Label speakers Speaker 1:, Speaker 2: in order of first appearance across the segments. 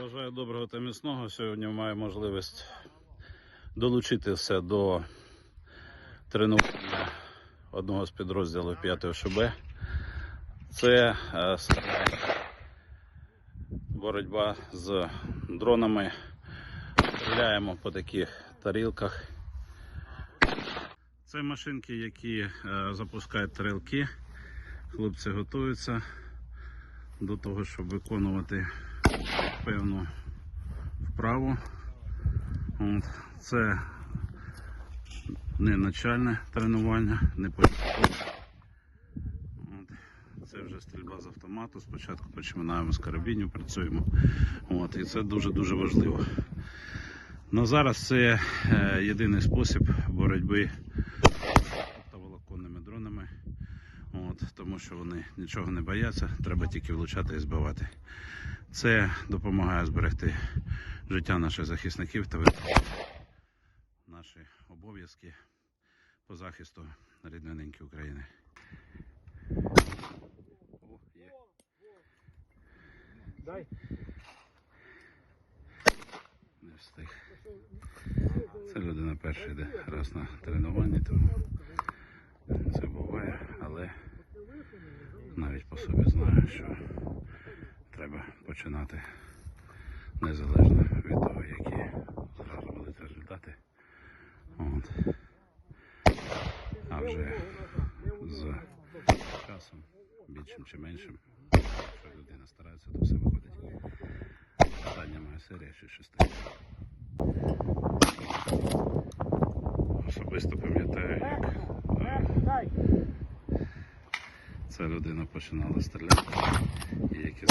Speaker 1: Бажаю доброго та міцного. Сьогодні маю можливість долучитися до тренування одного з підрозділів 5 ШБ. Це е, боротьба з дронами. Стріляємо по таких тарілках. Це машинки, які е, запускають тарілки. Хлопці готуються до того, щоб виконувати певну вправу. От. Це не начальне тренування, не початкове. Це вже стрільба з автомату. Спочатку починаємо з карабінів, працюємо. От. І це дуже-дуже важливо. Ну, зараз це е, єдиний спосіб боротьби з волоконними дронами. От, тому що вони нічого не бояться, треба тільки влучати і збивати. Це допомагає зберегти життя наших захисників та наші обов'язки по захисту рідненьки України. О, є.
Speaker 2: Дай.
Speaker 1: Не встиг. Це людина перша йде раз на тренуванні, тому це буває, але навіть по собі знаю, що треба починати незалежно від того, які зразу будуть результати. От. А вже з часом, більшим чи меншим, якщо людина старається, то все виходить. Остання моя серія 6-6. Особисто пам'ятаю, як е,
Speaker 2: Дай.
Speaker 1: Ця людина починала стріляти, і які.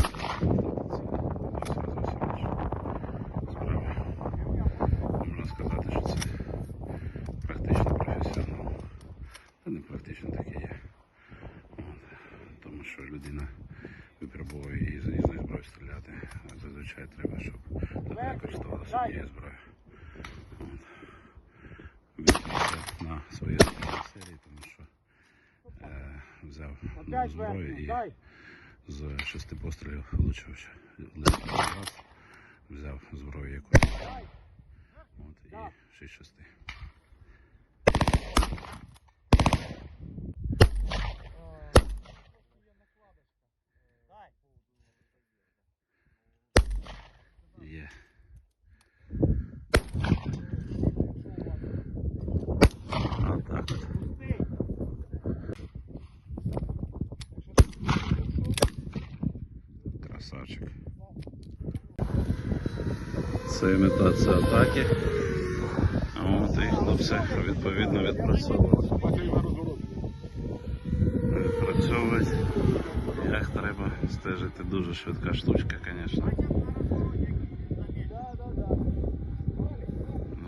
Speaker 1: Можна сказати, що це практично професіонал. Та не практично таке є. От. Тому що людина випробовує і з різної стріляти. Зазвичай треба, щоб людина користувалася однією зброєю. От. Відповідаю на свої серії, тому що е, і
Speaker 2: Дай.
Speaker 1: з шести пострілів влучив лише раз. Взяв зброю яку. От і шість шести. Є. А так от. Красавчик. Це імітація атаки. От і хлопці відповідно відпрацьовують. Відпрацьовують. Як треба стежити дуже швидка штучка, звісно.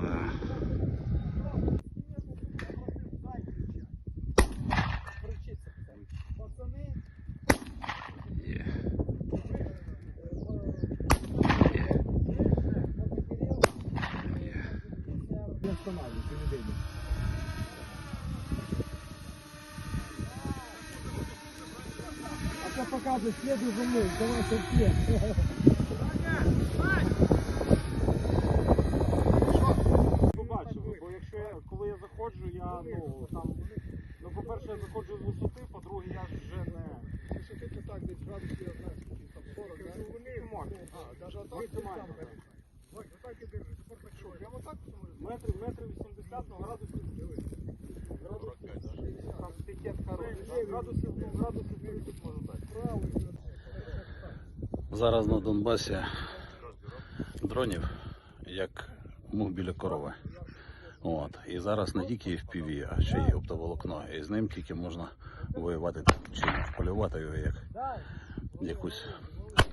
Speaker 1: Да. Є. Є. Є.
Speaker 2: Не останавливайся, не дойди. А то показывай, следуй за мной, давай совсем. Побачили, бо якщо я, коли я заходжу, я ну там, ну по-перше, я заходжу з висоти, по-друге, я ж вже не. Висоти то так, десь градусів, я знаю, скільки там 40, да? Вони. А, навіть. Отак і держиш. Що, прямо так? Метрів, метрів 80, ну градусів. Градусів, там пікет хороший. Градусів, градусів 30 може так. Правильно.
Speaker 1: Зараз на Донбасі дронів як мух біля корови. От. І зараз не тільки FPV, а ще й оптоволокно. І з ним тільки можна воювати чи вполювати його як якусь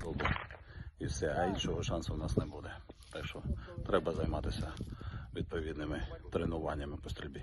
Speaker 1: колбу. І все, а іншого шансу в нас не буде. Так що треба займатися відповідними тренуваннями по стрільбі.